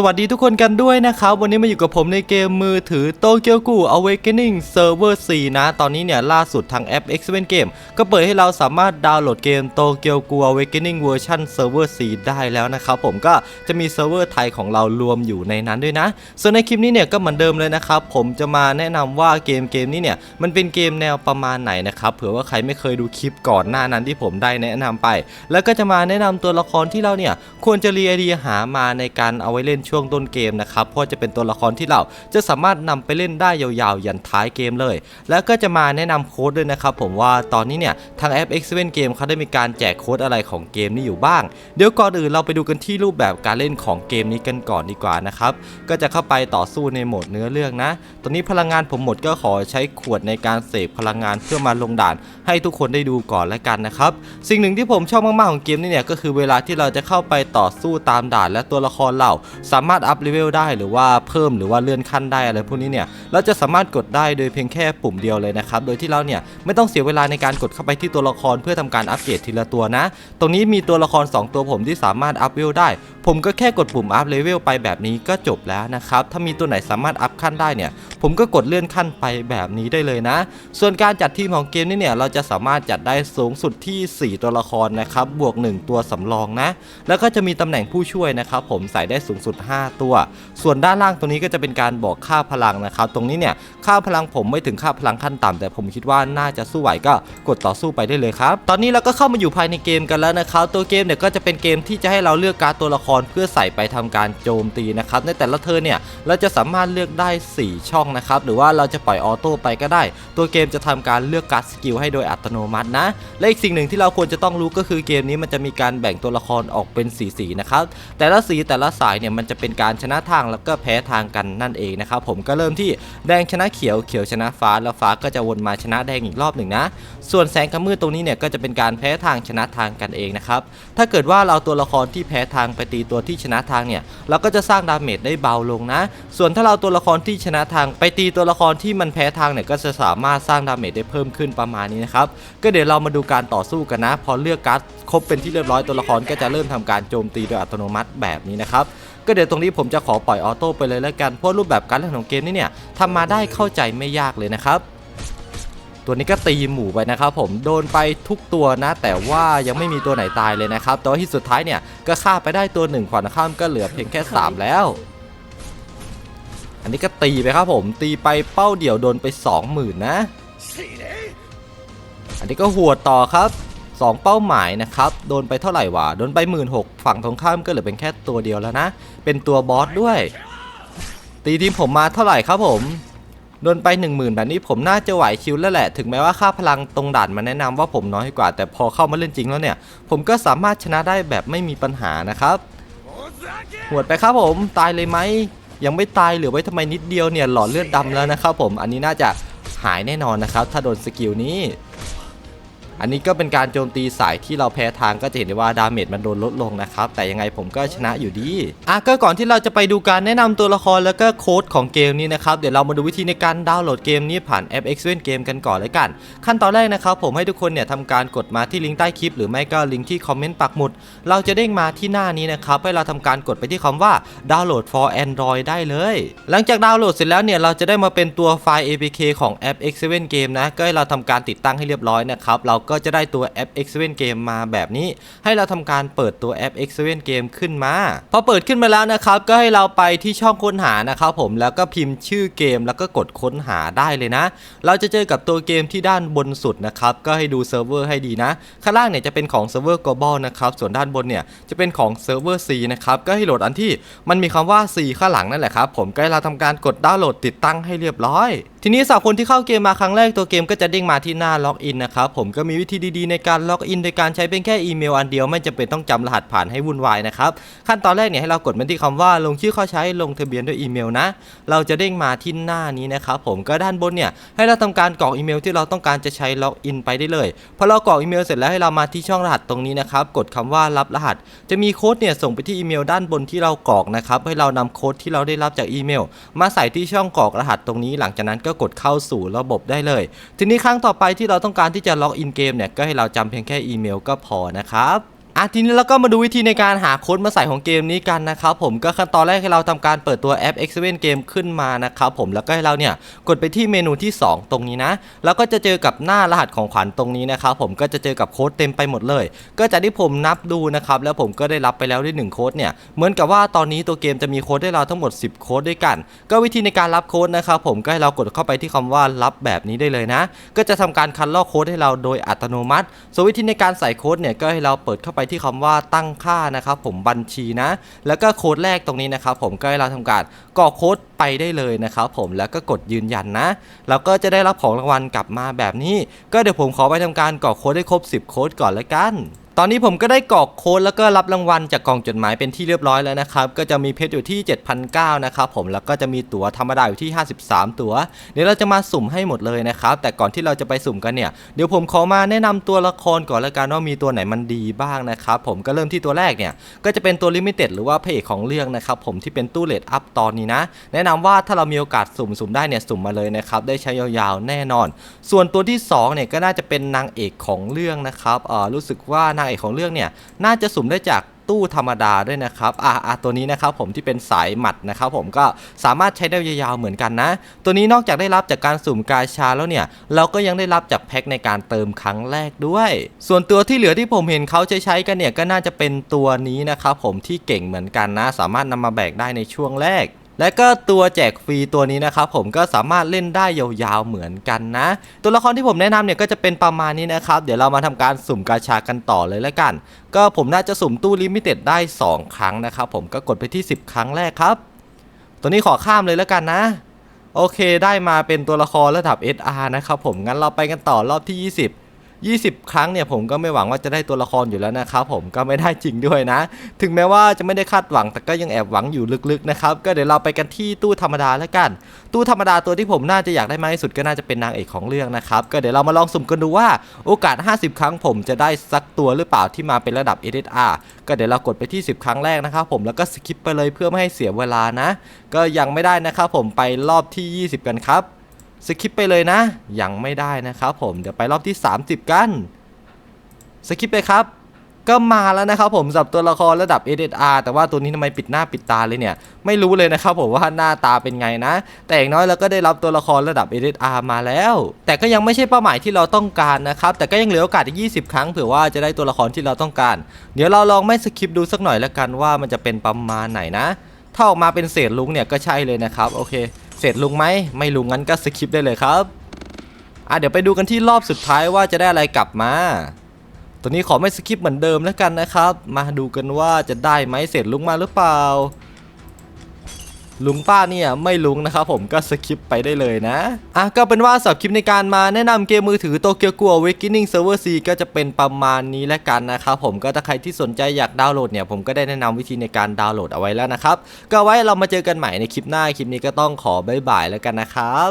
สวัสดีทุกคนกันด้วยนะครับ วันนี้มาอยู่กับผมในเกมมือถือ Tokyo Ghoul Awakening Server 4 นะ ตอนนี้เนี่ย ล่าสุดทางแอป X7 Game ก็เปิดให้เราสามารถดาวน์โหลดเกม Tokyo Ghoul Awakening เวอร์ชัน Server 4 ได้แล้วนะครับ ผมก็จะมีเซิร์ฟเวอร์ไทยของเรารวมอยู่ในนั้นด้วยนะ ส่วนในคลิปนี้เนี่ยก็เหมือนเดิมเลยนะครับ ผมจะมาแนะนำว่าเกมเกมนี้เนี่ยมันเป็นเกมแนวประมาณไหนนะครับเผื่อว่าใครไม่เคยดูคลิปก่อนหน้านั้นที่ผมได้แนะนำไป แล้วก็จะมาแนะนำตัวละครที่เราเนี่ยควรจะรียดียหามาในการเอาไว้เล่นช่วงต้นเกมนะครับเพราะจะเป็นตัวละครที่เราจะสามารถนำไปเล่นได้ยาวๆ ยันท้ายเกมเลย แล้วก็จะมาแนะนำโค้ดด้วยนะครับผมว่าตอนนี้เนี่ยทางแอป X7 Game เขาได้มีการแจกโค้ดอะไรของเกมนี้อยู่บ้าง เดี๋ยวก่อนอื่นเราไปดูกันที่รูปแบบการเล่นของเกมนี้กันก่อนดีกว่านะครับก็จะเข้าไปต่อสู้ในโหมดเนื้อเรื่องนะ ตอนนี้พลังงานผมหมดก็ขอใช้ขวดในการเสกพลังงานเพื่อมาลงด่าน ให้ทุกคนได้ดูก่อนแล้วกันนะครับสิ่งหนึ่งที่ผมชอบมากๆของเกมนี้เนี่ยก็คือเวลาที่เราจะเข้าไปต่อสู้ตามด่านและตัวละครเราสาามารถอัพเลเวลได้หรือว่าเพิ่มหรือว่าเลื่อนขั้นได้อะไรพวกนี้เนี่ยเราจะสามารถกดได้โดยเพียงแค่ปุ่มเดียวเลยนะครับโดยที่เราเนี่ยไม่ต้องเสียเวลาในการกดเข้าไปที่ตัวละครเพื่อทำการอัปเกรดทีละตัวนะ ตรงนี้มีตัวละคร 2 ตัวผมที่สามารถอัพเลเวลได้ ผมก็แค่กดปุ่มอัพเลเวลไปแบบนี้ก็จบแล้วนะครับถ้ามีตัวไหนสามารถอัพขั้นได้เนี่ย ผมก็กดเลื่อนขั้นไปแบบนี้ได้เลยนะ ส่วนการจัดทีมของเกมนี้เนี่ยเราจะสามารถจัดได้สูงสุดที่ 4 ตัวละครนะครับบวก 1 ตัวสำรองนะ แล้วก็จะมีตำแหน่งผู้ช่วยนะครับผมใส่ได้สูงสุด 5 ตัว ส่วนด้านล่างตรงนี้ก็จะเป็นการบอกค่าพลังนะครับตรงนี้เนี่ยค่าพลังผมไม่ถึงค่าพลังขั้นต่ำแต่ผมคิดว่าน่าจะสู้ไหวก็กดต่อสู้ไปได้เลยครับตอนนี้เราก็เข้ามาอยู่ภายในเกมกันแล้วนะครับตัวเกมเนี่ยก็จะเป็นเกมที่จะให้เราเลือกการตัวละครเพื่อใส่ไปทำการโจมตีนะครับในแต่ละเทิร์นเนี่ยเราจะสามารถเลือกได้ 4 ช่องนะครับหรือว่าเราจะปล่อยออโต้ไปก็ได้ ตัวเกมจะทำการเลือกการ์ดสกิลให้โดยอัตโนมัตินะ และอีกสิ่งหนึ่งที่เราควรจะต้องรู้ก็คือเกมนี้มันจะมีการแบ่งตัวละครออกเป็นสีสีนะครับแต่ละสีแต่ละสายเนี่ยมันจะเป็นการชนะทางแล้วก็แพ้ทางกันนั่นเองนะครับผมก็เริ่มที่แดงชนะเขียวเขียวชนะฟ้าแล้วฟ้าก็จะวนมาชนะแดงอีกรอบหนึ่งนะ ส่วนแสงกำมืดตรงนี้เนี่ยก็จะเป็นการแพ้ทางชนะทางกันเองนะครับถ้าเกิดว่าเราตัวละครที่แพ้ทางไปตีตัวที่ชนะทางเนี่ยเราก็จะสร้างดาเมจได้เบาลงนะ ส่วนถ้าเราตัวละครที่ชนะทางไปตีตัวละครที่มันแพ้ทางเนี่ยก็จะสามารถสร้างดาเมจได้เพิ่มขึ้นประมาณนี้นะครับก็เดี๋ยวเรามาดูการต่อสู้กันนะ พอเลือกการ์ดครบเป็นที่เรียบร้อยตัวละครก็จะเริ่มทำการโจมตีโดยอัตโนมัติแบบนี้นะครับก็เดี๋ยวตรงนี้ผมจะขอปล่อยออโต้ไปเลยแล้วกันเพราะรูปแบบการเล่นของเกมนี้เนี่ยทำมาได้เข้าใจไม่ยากเลยนะครับตัวนี้ก็ตีหมู่ไปนะครับผมโดนไปทุกตัวนะ แต่ว่ายังไม่มีตัวไหนตายเลยนะครับแต่ว่าที่สุดท้ายเนี่ยก็ฆ่าไปได้ตัวหนึ่งขวานข้ามก็เหลือเพียงแค่ 3 แล้ว อันนี้ก็ตีไปครับผม ตีไปเป้าเดี่ยวโดนไป 20,000 นะ อันนี้ก็หัวต่อครับ 2 เป้าหมายนะครับ โดนไปเท่าไหร่วะ โดนไปหมื่นหกฝั่งตรงข้ามก็เหลือเป็นแค่ตัวเดียวแล้วนะ เป็นตัวบอสด้วย ตีทีมผมมาเท่าไหร่ครับผม โดนไป 1 0,000 แบบนี้ผมน่าจะไหวคิวแล้วแหละ ถึงแม้ว่าค่าพลังตรงด่านมาแนะนำว่าผมน้อยกว่า แต่พอเข้ามาเล่นจริงแล้วเนี่ย ผมก็สามารถชนะได้แบบไม่มีปัญหานะครับหวดไปครับผม ตายเลยไหม ยังไม่ตายเหลือไว้ทำไมนิดเดียวเนี่ยหลอดเลือดดำแล้วนะครับผมอันนี้น่าจะหายแน่นอนนะครับถ้าโดนสกิลนี้ อันนี้ก็เป็นการโจมตีสายที่เราแพ้ทางก็จะเห็นได้ว่าดาเมจมันโดนลดลงนะครับ แต่ยังไงผมก็ชนะอยู่ดีอะก็ก่อนที่เราจะไปดูการแนะนำตัวละครแล้วก็โค้ดของเกมนี้นะครับ เดี๋ยวเรามาดูวิธีในการดาวน์โหลดเกมนี้ผ่านแอป x อ e n Game กันก่อนเลยกัน ขั้นตอนแรกนะครับผมให้ทุกคนเนี่ยทำการกดมาที่ลิงก์ใต้คลิป หรือไม่ก็ลิงก์ที่คอมเมนต์ปักหมุด เราจะเด้งมาที่หน้านี้นะครับให้เราทำการกดไปที่คำว่าดาวน์โหลด for Android ได้เลย หลังจากดาวน์โหลดเสร็จแล้วเนี่ยเราจะได้มาเป็นตัวไฟล์ APK ของแอป X7 Game นะก็ให้เราทำการติดตั้งให้เรียบร้อยนะครับเราก็จะได้ตัวแอป X7 Game มาแบบนี้ ให้เราทำการเปิดตัวแอป X7 Game ขึ้นมา พอเปิดขึ้นมาแล้วนะครับก็ให้เราไปที่ช่องค้นหานะครับผมแล้วก็พิมพ์ชื่อเกมแล้วก็กดค้นหาได้เลยนะ เราจะเจอกับตัวเกมที่ด้านบนสุดนะครับก็ให้ดูเซิร์ฟเวอร์ให้ดีนะ ข้างล่างเนี่ยจะเป็นของเซิร์ฟเวอร์ global นะครับส่วนด้านบนเนี่ยจะเป็นของเซิร์ฟเวอร์ C นะครับก็ให้โหลดอันที่มันมีคำว่า C ข้างหลังนั่นแหละครับผมก็ให้เราทำการกดดาวน์โหลดติดตั้งให้เรียบร้อยทีนี้สำหรับคนที่เข้าเกมมาครั้งแรกตัวเกมก็จะเด้งมาที่หน้าล็อกอินนะครับผมก็มีวิธีดีๆในการล็อกอินโดยการใช้เป็นแค่อีเมลอันเดียวไม่จำเป็นต้องจำรหัสผ่านให้วุ่นวายนะครับขั้นตอนแรกเนี่ยให้เรากดไปที่คำว่าลงชื่อเข้าใช้ลงทะเบียนด้วยอีเมลนะ เราจะเด้งมาที่หน้านี้นะครับผมก็ด้านบนเนี่ยให้เราทำการกรอกอีเมลที่เราต้องการจะใช้ล็อกอินไปได้เลยพอเรากรอกอีเมลเสร็จแล้วให้เรามาที่ช่องรหัสตรงนี้นะครับกดคำว่ารับรหัส จะมีโค้ดเนี่ยส่งไปที่อีเมลด้านบนที่เรากรอกนะครับให้เรานำโค้ดที่เราได้รับจากอีเมล มาใส่ที่ช่องกรอกรหัสตรงนี้หลังจากนั้นก็กดเข้าสู่ระบบได้เลย ทีนี้ครั้งต่อไปที่เราต้องการที่จะล็อกอินเกมเนี่ยก็ให้เราจำเพียงแค่อีเมลก็พอนะครับ อะทีนี้เราก็มาดูวิธีในการหาโค้ดมาใส่ของเกมนี้กันนะครับผมก็ขั้นตอนแรกให้เราทำการเปิดตัวแอป X7 Game ขึ้นมานะครับผมแล้วก็ให้เราเนี่ยกดไปที่เมนูที่ 2 ตรงนี้นะแล้วก็จะเจอกับหน้ารหัสของขวัญตรงนี้นะครับผมก็จะเจอกับโค้ดเต็มไปหมดเลย ก็จากที่ผมนับดูนะครับแล้วผมก็ได้รับไปแล้วได้วยหนึ่งโค้ดเนี่ยเหมือนกับว่าตอนนี้ตัวเกมจะมีโค้ดให้เราทั้งหมด 10 โค้ดด้วยกัน ก็วิธีในการรับโค้ดนะครับผมก็ให้เรากดเข้าไปที่คำว่ารับแบบนี้ได้เลยนะ ก็จะทำการคัดลอกโค้ดให้เราโดยอัตโนมัติส่วนวิธีในการใส่โค้ดเนี่ยก็ให้เราเปิดเข้าไปที่คำว่าตั้งค่านะครับผมบัญชีนะ แล้วก็โค้ดแรกตรงนี้นะครับผมก็ให้เราทำการกรอกโค้ดไปได้เลยนะครับผมแล้วก็กดยืนยันนะแล้วก็จะได้รับของรางวัลกลับมาแบบนี้ ก็เดี๋ยวผมขอไปทำการกรอกโค้ดให้ครบ 10 โค้ดก่อนละกัน ตอนนี้ผมก็ได้กรอกโค้ดแล้วก็รับรางวัลจากกล่องจดหมายเป็นที่เรียบร้อยแล้วนะครับ ก็จะมีเพชรอยู่ที่ 7,900นะครับผมแล้วก็จะมีตั๋วธรรมดาอยู่ที่ 53 ตั๋ว เดี๋ยวเราจะมาสุ่มให้หมดเลยนะครับ แต่ก่อนที่เราจะไปสุ่มกันเนี่ย เดี๋ยวผมขอมาแนะนำตัวละครก่อนละกันว่ามีตัวไหนมันดีบ้างนะครับผมก็เริ่มที่ตัวแรกเนี่ย ก็จะเป็นตัวลิมิเต็ดหรือว่าพระเอกของเรื่องนะครับผมที่เป็นตู้เลดอัพตอนนี้นะ แนะนำว่าถ้าเรามีโอกาสสุ่มสุ่มได้เนี่ยสุ่มมาเลยนะครับได้ใช้ยาวๆแน่นอน ส่วนตัวที่สองเนี่ยก็น่าจะเป็นนางเอกของเรื่องนะครับเออรู้สึกว่านางเอกของเรื่องเนี่ยน่าจะสุ่มได้จากตู้ธรรมดาด้วยนะครับอะอะตัวนี้นะครับผมที่เป็นสายหมัดนะครับผมก็สามารถใช้ได้ยาวๆเหมือนกันนะ ตัวนี้นอกจากได้รับจากการสุ่มกาชาแล้วเนี่ย เราก็ยังได้รับจากแพ็คในการเติมครั้งแรกด้วย ส่วนตัวที่เหลือที่ผมเห็นเขาใช้ใช้กันเนี่ยก็น่าจะเป็นตัวนี้นะครับผมที่เก่งเหมือนกันนะ สามารถนำมาแบกได้ในช่วงแรก และก็ตัวแจกฟรีตัวนี้นะครับผมก็สามารถเล่นได้ยาวๆเหมือนกันนะ ตัวละครที่ผมแนะนำเนี่ยก็จะเป็นประมาณนี้นะครับเดี๋ยวเรามาทำการสุ่มกาชากันต่อเลยแล้วกัน ก็ผมน่าจะสุ่มตู้ลิมิเต็ดได้ 2 ครั้งนะครับผมก็กดไปที่ 10 ครั้งแรกครับ ตัวนี้ขอข้ามเลยแล้วกันนะโอเค ได้มาเป็นตัวละครระดับ SR นะครับผมงั้นเราไปกันต่อรอบที่ 20 20 ครั้งเนี่ยผมก็ไม่หวังว่าจะได้ตัวละครอยู่แล้วนะครับผมก็ไม่ได้จริงด้วยนะ ถึงแม้ว่าจะไม่ได้คาดหวังแต่ก็ยังแอบหวังอยู่ลึกๆนะครับก็เดี๋ยวเราไปกันที่ตู้ธรรมดาแล้วกัน ตู้ธรรมดาตัวที่ผมน่าจะอยากได้มากที่สุดก็น่าจะเป็นนางเอกของเรื่องนะครับก็เดี๋ยวเรามาลองสุ่มกันดูว่าโอกาส 50 ครั้งผมจะได้สักตัวหรือเปล่าที่มาเป็นระดับ SSR ก็เดี๋ยวเรากดไปที่ 10 ครั้งแรกนะครับผมแล้วก็สคิปไปเลยเพื่อไม่ให้เสียเวลานะ ก็ยังไม่ได้นะครับผมไปรอบที่ 20 กันครับ สคิปไปเลยนะ ยังไม่ได้นะครับผมเดี๋ยวไปรอบที่ 30 กันสคิปไปครับก็มาแล้วนะครับผมสำหรับตัวละครระดับ SSR แต่ว่าตัวนี้ทำไมปิดหน้าปิดตาเลยเนี่ย ไม่รู้เลยนะครับผมว่าหน้าตาเป็นไงนะ แต่อย่างน้อยเราก็ได้รับตัวละครระดับ SSR มาแล้ว แต่ก็ยังไม่ใช่เป้าหมายที่เราต้องการนะครับ แต่ก็ยังเหลือโอกาสอีก 20 ครั้งเผื่อว่าจะได้ตัวละครที่เราต้องการ เดี๋ยวเราลองไม่สคิปดูสักหน่อยแล้วกันว่ามันจะเป็นประมาณไหนนะ ถ้าออกมาเป็นเศษลุงเนี่ยก็ใช่เลยนะครับโอเค เสร็จลุงไหมไม่ลุงงั้นก็สคิปได้เลยครับอะเดี๋ยวไปดูกันที่รอบสุดท้ายว่าจะได้อะไรกลับมาตัวนี้ขอไม่สคิปเหมือนเดิมแล้วกันนะครับ มาดูกันว่าจะได้ไหมเสร็จลุงมาหรือเปล่า ลุงป้าเนี่ยไม่ลุงนะครับผมก็สคิปไปได้เลยนะ อะก็เป็นว่าสำหรับคลิปในการมาแนะนำเกมมือถือโตเกียวกัวเวกิ่งเซิร์ฟเวอร์ซีก็จะเป็นประมาณนี้แล้วกันนะครับผมก็ถ้าใครที่สนใจอยากดาวน์โหลดเนี่ยผมก็ได้แนะนำวิธีในการดาวน์โหลดเอาไว้แล้วนะครับ ก็ไว้เรามาเจอกันใหม่ในคลิปหน้าคลิปนี้ก็ต้องขอบายบายแล้วกันนะครับ